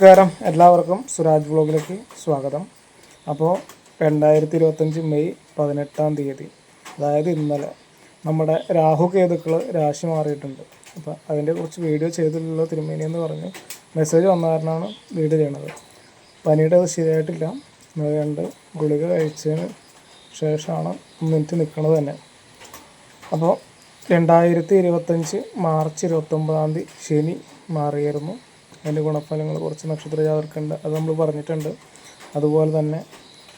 നമസ്കാരം എല്ലാവർക്കും സുരാജ് വ്ളോഗിലേക്ക് സ്വാഗതം. അപ്പോൾ രണ്ടായിരത്തി ഇരുപത്തഞ്ച് മെയ് പതിനെട്ടാം തീയതി അതായത് ഇന്നലെ നമ്മുടെ രാഹു കേതുക്കൾ രാശി മാറിയിട്ടുണ്ട്. അപ്പോൾ അതിന്റെ കുറച്ച് വീഡിയോ ചെയ്തിട്ടുള്ള തിരുമേനി എന്ന് പറഞ്ഞ് മെസ്സേജ് വന്ന കാരണമാണ് വീഡിയോ ചെയ്യണത്. പനിയുടെ അത് ശരിയായിട്ടില്ല. രണ്ട് ഗുളിക കഴിച്ചതിന് ശേഷമാണ് മിനിറ്റ് നിൽക്കുന്നത് തന്നെ. അപ്പോൾ രണ്ടായിരത്തി ഇരുപത്തഞ്ച് മാർച്ച് ഇരുപത്തൊമ്പതാം തീയതി ശനി മാറിയിരുന്നു അതിന്റെ ഗുണഫലങ്ങൾ കുറച്ച് നക്ഷത്ര ജാതർക്കുണ്ട് അത് നമ്മൾ പറഞ്ഞിട്ടുണ്ട്. അതുപോലെ തന്നെ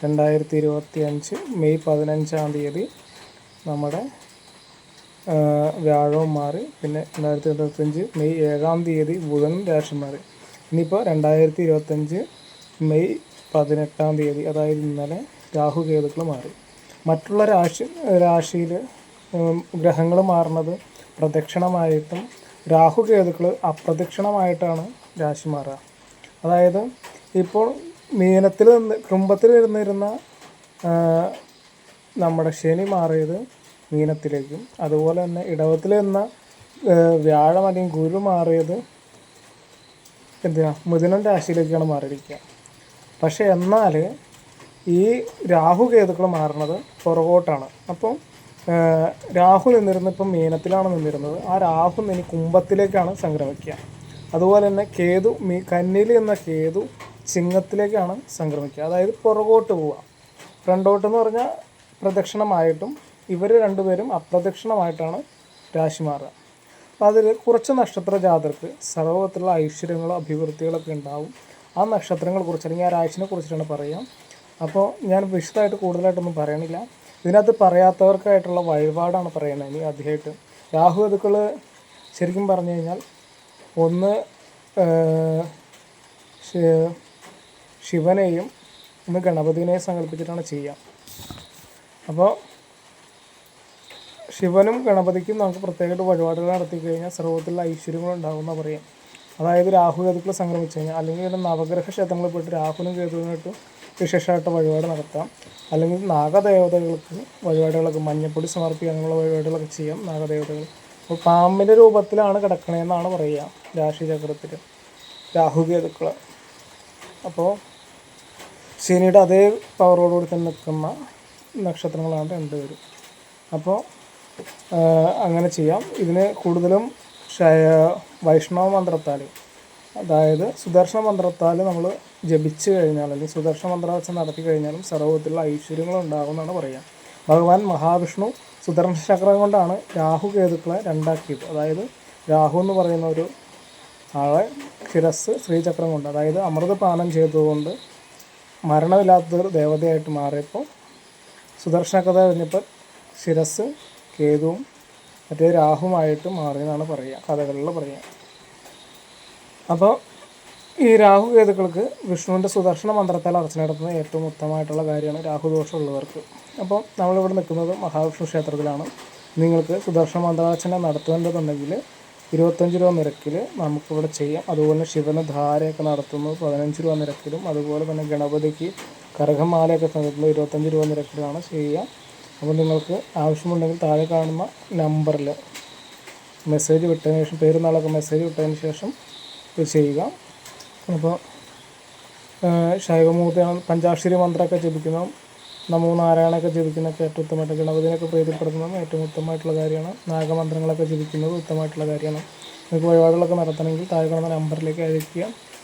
രണ്ടായിരത്തി ഇരുപത്തി അഞ്ച് മെയ് പതിനഞ്ചാം തീയതി നമ്മുടെ വ്യാഴവും മാറി പിന്നെ രണ്ടായിരത്തി ഇരുപത്തഞ്ച് മെയ് ഏഴാം തീയതി ബുധനും രാശി മാറി ഇനിയിപ്പോൾ രണ്ടായിരത്തി ഇരുപത്തഞ്ച് മെയ് പതിനെട്ടാം തീയതി അതായത് ഇന്നലെ രാഹു കേതുക്കൾ മാറി. മറ്റുള്ള രാശി രാശിയിൽ ഗ്രഹങ്ങൾ മാറുന്നത് പ്രദക്ഷിണമായിട്ടും രാഹു കേതുക്കൾ അപ്രദക്ഷിണമായിട്ടാണ് രാശി മാറുക അതായത് ഇപ്പോൾ മീനത്തിൽ നിന്ന് കുംഭത്തിൽ ഇരുന്നിരുന്ന നമ്മുടെ ശനി മാറിയത് മീനത്തിലേക്കും അതുപോലെ തന്നെ ഇടവത്തിൽ നിന്ന വ്യാഴം അല്ലെങ്കിൽ ഗുരു മാറിയത് എന്തിനാ? മിഥുനം രാശിയിലേക്കാണ് മാറിയിരിക്കുക. പക്ഷേ എന്നാൽ ഈ രാഹു കേതുക്കൾ മാറുന്നത് പുറകോട്ടാണ്. അപ്പം രാഹു നിന്നിരുന്ന ഇപ്പം മീനത്തിലാണ് നിന്നിരുന്നത്. ആ രാഹു ഇനി കുംഭത്തിലേക്കാണ് സംക്രമിക്കുക. അതുപോലെ തന്നെ കേതു മീ കന്നിയിൽ എന്ന കേതു ചിങ്ങത്തിലേക്കാണ് സംക്രമിക്കുക. അതായത് പുറകോട്ട് പോവുക. ഫ്രണ്ടോട്ട് എന്ന് പറഞ്ഞാൽ പ്രദക്ഷിണമായിട്ടും ഇവർ രണ്ടുപേരും അപ്രദക്ഷിണമായിട്ടാണ് രാശി മാറുക. അപ്പോൾ അതിൽ കുറച്ച് നക്ഷത്ര ജാതർക്ക് സർവത്തിലുള്ള ഐശ്വര്യങ്ങളോ അഭിവൃദ്ധികളൊക്കെ ഉണ്ടാവും. ആ നക്ഷത്രങ്ങളെ കുറിച്ച് അല്ലെങ്കിൽ ആ രാശിനെ കുറിച്ചിട്ടാണ് പറയുക. അപ്പോൾ ഞാൻ വിശദമായിട്ട് കൂടുതലായിട്ടൊന്നും പറയണില്ല. ഇതിനകത്ത് പറയാത്തവർക്കായിട്ടുള്ള വഴിപാടാണ് പറയുന്നത് ഇനി ആദ്യമായിട്ട്. രാഹു അതുക്കൾ ശരിക്കും പറഞ്ഞു കഴിഞ്ഞാൽ ഒന്ന് ശിവനെയും ഒന്ന് ഗണപതിനെയും സങ്കല്പിച്ചിട്ടാണ് ചെയ്യുക അപ്പോൾ ശിവനും ഗണപതിക്കും നമുക്ക് പ്രത്യേകമായിട്ട് വഴിപാടുകൾ നടത്തി കഴിഞ്ഞാൽ സർവത്തിലുള്ള ഐശ്വര്യങ്ങൾ ഉണ്ടാകുമെന്ന് പറയാം. അതായത് രാഹു കേതുക്കൾ സംക്രമിച്ചു കഴിഞ്ഞാൽ അല്ലെങ്കിൽ ഇവിടെ നവഗ്രഹ ക്ഷേത്രങ്ങളിൽ പോയിട്ട് രാഹുവിനും കേതുവിനായിട്ട് വിശേഷമായിട്ട് വഴിപാട് നടത്താം. അല്ലെങ്കിൽ നാഗദേവതകൾക്ക് വഴിപാടുകളൊക്കെ മഞ്ഞപ്പൊടി സമർപ്പിക്കുക അങ്ങനെയുള്ള വഴിപാടുകളൊക്കെ ചെയ്യാം നാഗദേവതകൾ. അപ്പോൾ പാമ്പിന്റെ രൂപത്തിലാണ് കിടക്കണേ എന്നാണ് പറയുക രാശിചക്രത്തിൽ രാഹു കേതുക്കൾ അപ്പോൾ ശനിയുടെ അതേ പവറോടുകൂടി തന്നെ നിൽക്കുന്ന നക്ഷത്രങ്ങളാണ് രണ്ടുപേരും. അപ്പോൾ അങ്ങനെ ചെയ്യാം. ഇതിന് കൂടുതലും വൈഷ്ണവ മന്ത്രത്താൽ അതായത് സുദർശന മന്ത്രത്താൽ നമ്മൾ ജപിച്ച് കഴിഞ്ഞാൽ അല്ലെങ്കിൽ സുദർശന മന്ത്രാവസ്ഥ നടത്തി കഴിഞ്ഞാലും സർവത്തിലുള്ള ഐശ്വര്യങ്ങൾ ഉണ്ടാകുമെന്നാണ് പറയുക ഭഗവാൻ മഹാവിഷ്ണു സുദർശന ചക്രം കൊണ്ടാണ് രാഹു കേതുക്കളെ രണ്ടാക്കിയത്. അതായത് രാഹു എന്ന് പറയുന്ന ഒരു ആളെ ശിരസ് ശ്രീചക്രം കൊണ്ട് അതായത് അമൃതപാനം ചെയ്തതുകൊണ്ട് മരണമില്ലാത്തൊരു ദേവതയായിട്ട് മാറിയപ്പോൾ സുദർശന കഥ കഴിഞ്ഞപ്പോൾ ശിരസ് കേതുവും മറ്റേ രാഹുമായിട്ട് മാറിയെന്നാണ് പറയുക കഥകളിൽ പറയുക. അപ്പോൾ ഈ രാഹു കേതുക്കൾക്ക് വിഷ്ണുവിന്റെ സുദർശന മന്ത്രത്താൽ അർച്ചന നടത്തുന്നത് ഏറ്റവും ഉത്തമമായിട്ടുള്ള കാര്യമാണ് രാഹുദോഷമുള്ളവർക്ക്. അപ്പോൾ നമ്മളിവിടെ നിൽക്കുന്നത് മഹാവിഷ്ണു ക്ഷേത്രത്തിലാണ്. നിങ്ങൾക്ക് സുദർശന മന്ത്രാർച്ചന നടത്തേണ്ടതുണ്ടെങ്കിൽ ഇരുപത്തഞ്ച് രൂപ നിരക്കിൽ നമുക്കിവിടെ ചെയ്യാം. അതുപോലെ തന്നെ ശിവന് ധാരയൊക്കെ നടത്തുന്നത് പതിനഞ്ച് രൂപ നിരക്കിലും. അതുപോലെ തന്നെ ഗണപതിക്ക് കരകമാലയൊക്കെ തന്നിട്ടുള്ളത് ഇരുപത്തഞ്ച് രൂപ നിരക്കിലാണ് ചെയ്യുക അപ്പോൾ നിങ്ങൾക്ക് ആവശ്യമുണ്ടെങ്കിൽ താഴെ കാണുന്ന നമ്പറിൽ മെസ്സേജ് വിട്ടതിന് ശേഷം പേര് നാളൊക്കെ മെസ്സേജ് വിട്ടതിന് ശേഷം ഇത് ചെയ്യുക. അപ്പോൾ ശൈവമൂർത്തിയാണ് പഞ്ചാക്ഷരി മന്ത്രമൊക്കെ ജപിക്കുന്നതും നമോ നാരായണൊക്കെ ജപിക്കുന്നതൊക്കെ ഏറ്റവും ഉത്തമമായിട്ട് ഗണപതിനൊക്കെ പ്രീതിപ്പെടുത്തുന്നതും ഏറ്റവും ഉത്തമമായിട്ടുള്ള കാര്യമാണ്. നാഗമന്ത്രങ്ങളൊക്കെ ജപിക്കുന്നത് ഉത്തമമായിട്ടുള്ള കാര്യമാണ്. നിങ്ങൾക്ക് വഴിപാടുകളൊക്കെ നടത്തണമെങ്കിൽ താഴെ കാണുന്ന നമ്പറിലേക്ക് അയക്കുക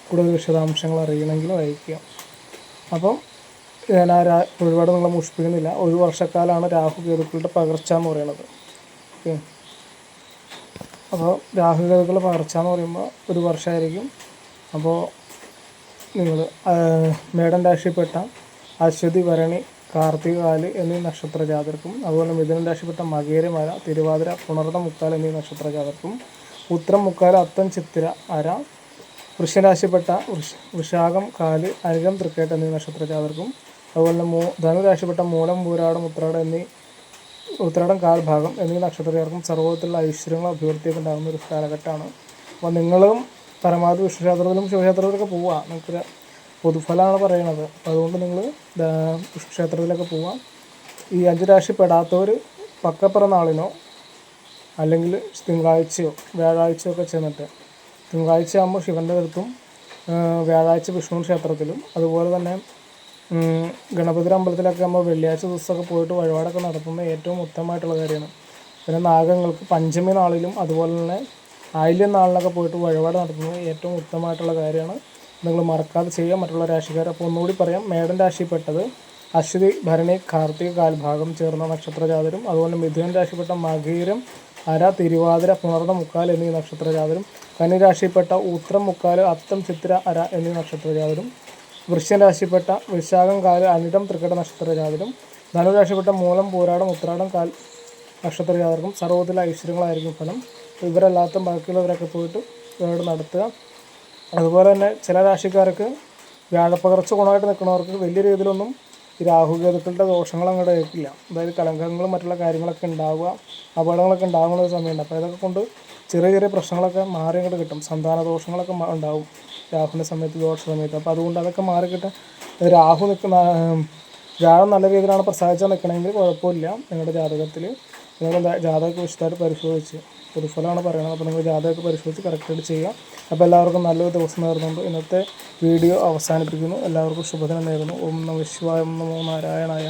കൂടുതൽ വിശദാംശങ്ങൾ അറിയണമെങ്കിലും അയക്കുക അപ്പം ഞാൻ ആ രാ ഒരുപാട് നിങ്ങളെ മുഷിപ്പിക്കുന്നില്ല ഒരു വർഷക്കാലമാണ് രാഹു കേതുക്കളുടെ പകർച്ച എന്ന് പറയുന്നത്. ഓക്കെ. അപ്പോൾ രാഹു കേതുക്കളുടെ പകർച്ച എന്ന് പറയുമ്പോൾ ഒരു വർഷമായിരിക്കും. അപ്പോൾ നിങ്ങൾ മേടൻ രാശിപ്പെട്ട അശ്വതി ഭരണി കാർത്തികാൽ എന്നീ നക്ഷത്ര ജാതർക്കും അതുപോലെ മിഥുനം രാശിപ്പെട്ട മകേരമര തിരുവാതിര പുണർത മുക്കാൽ എന്നീ നക്ഷത്ര ജാതർക്കും ഉത്രം മുക്കാൽ അത്തം ചിത്തിര അര വൃഷരാശിപ്പെട്ട വൃഷ വൃഷാകം കാൽ അനിരം തൃക്കേട്ട് എന്നീ നക്ഷത്ര ജാതർക്കും അതുപോലെ മൂ ധനുരാശിപ്പെട്ട മൂലം പൂരാടം ഉത്രാടം എന്നീ ഉത്രാടം കാൽഭാഗം എന്നീ നക്ഷത്രക്കാർക്കും സർവത്തിലുള്ള ഐശ്വര്യങ്ങളും അഭിവൃദ്ധിയൊക്കെ ഉണ്ടാകുന്ന ഒരു കാലഘട്ടമാണ്. അപ്പോൾ നിങ്ങളും പരമാവധി വിഷ്ണുക്ഷേത്രത്തിലും ശിവക്ഷേത്രത്തിലൊക്കെ പോവുക. നിങ്ങൾക്ക് പൊതുഫലമാണ് പറയണത് അതുകൊണ്ട് നിങ്ങൾ ക്ഷേത്രത്തിലൊക്കെ പോവാം. ഈ അഞ്ച് രാശി പെടാത്തവർ പക്കപ്പിറന്നാളിനോ അല്ലെങ്കിൽ തിങ്കളാഴ്ചയോ വ്യാഴാഴ്ചയോ ഒക്കെ ചെന്നിട്ട് തിങ്കളാഴ്ച ആകുമ്പോൾ ശിവന്റെ അടുത്തും വ്യാഴാഴ്ച വിഷ്ണു ക്ഷേത്രത്തിലും അതുപോലെ തന്നെ ഗണപതിര ഗണപതി അമ്പലത്തിലൊക്കെ നമ്മൾ വെള്ളിയാഴ്ച ദിവസമൊക്കെ പോയിട്ട് വഴിപാടൊക്കെ നടത്തുന്നത് ഏറ്റവും ഉത്തമമായിട്ടുള്ള കാര്യമാണ്. പിന്നെ നാഗങ്ങൾക്ക് പഞ്ചമി നാളിലും അതുപോലെ തന്നെ ആയില്യം നാളിലൊക്കെ പോയിട്ട് വഴിപാട് നടത്തുന്നത് ഏറ്റവും ഉത്തമമായിട്ടുള്ള കാര്യമാണ്. നിങ്ങൾ മറക്കാതെ ചെയ്യുക. മറ്റുള്ള രാശിക്കാർ അപ്പോൾ ഒന്നുകൂടി പറയാം. മേടൻ രാശിപ്പെട്ടത് അശ്വതി ഭരണി കാർത്തിക കാൽഭാഗം ചേർന്ന നക്ഷത്രജാതരും അതുപോലെ മിഥുനൻ രാശിപ്പെട്ട മകീരം അര തിരുവാതിര പുണർന്ന മുക്കാൽ എന്നീ നക്ഷത്രജാതരും കന്നി രാശിപ്പെട്ട ഉത്രം മുക്കാൽ അത്തം ചിത്ര അര എന്നീ നക്ഷത്രജാതരും വൃശ്യൻ രാശിപ്പെട്ട വിശാഖം കാൽ അനിടം തൃക്കട നക്ഷത്രജാതരും ധനുരാശിപ്പെട്ട മൂലം പോരാടം ഉത്രാടം കാൽ നക്ഷത്രജാതർക്കും സർവത്തിലെ ഐശ്വര്യങ്ങളായിരിക്കും ഫലം. ഇവരല്ലാത്ത ബാക്കിയുള്ളവരൊക്കെ പോയിട്ട് വേട് നടത്തുക. അതുപോലെ തന്നെ ചില രാശിക്കാർക്ക് വ്യാഴപ്പകർച്ച ഗുണമായിട്ട് നിൽക്കുന്നവർക്ക് വലിയ രീതിയിലൊന്നും ഈ രാഹുകേതുക്കളുടെ ദോഷങ്ങൾ അങ്ങോട്ട് ഏൽക്കില്ല. അതായത് കലങ്കങ്ങളും മറ്റുള്ള കാര്യങ്ങളൊക്കെ ഉണ്ടാവുക അപകടങ്ങളൊക്കെ ഉണ്ടാകുന്ന ഒരു സമയമുണ്ട്. അപ്പോൾ ഇതൊക്കെ കൊണ്ട് ചെറിയ ചെറിയ പ്രശ്നങ്ങളൊക്കെ മാറി അങ്ങോട്ട് കിട്ടും. സന്താന ദോഷങ്ങളൊക്കെ ഉണ്ടാവും രാഹുവിന്റെ സമയത്ത് ദോഷ സമയത്ത്. അപ്പോൾ അതുകൊണ്ട് അതൊക്കെ മാറി കിട്ടാൻ രാഹു നിൽക്കുന്ന വ്യാഴം നല്ല രീതിയിലാണ് പ്രസാദിച്ചാൽ നിൽക്കണമെങ്കിൽ കുഴപ്പമില്ല നിങ്ങളുടെ ജാതകത്തിൽ. നിങ്ങളുടെ ജാതകമൊക്കെ വിശദമായിട്ട് പരിശോധിച്ച്. പൊതുഫലമാണ് പറയുന്നത്. അപ്പോൾ നിങ്ങൾ ജാതകമൊക്കെ പരിശോധിച്ച് കറക്റ്റായിട്ട് ചെയ്യുക. അപ്പോൾ എല്ലാവർക്കും നല്ലൊരു ദിവസം നേർന്നുകൊണ്ട് ഇന്നത്തെ വീഡിയോ അവസാനിപ്പിക്കുന്നു. എല്ലാവർക്കും ശുഭദിനം നേരുന്നു. ഓം നമ ശിവായ ഓം നാരായണായ.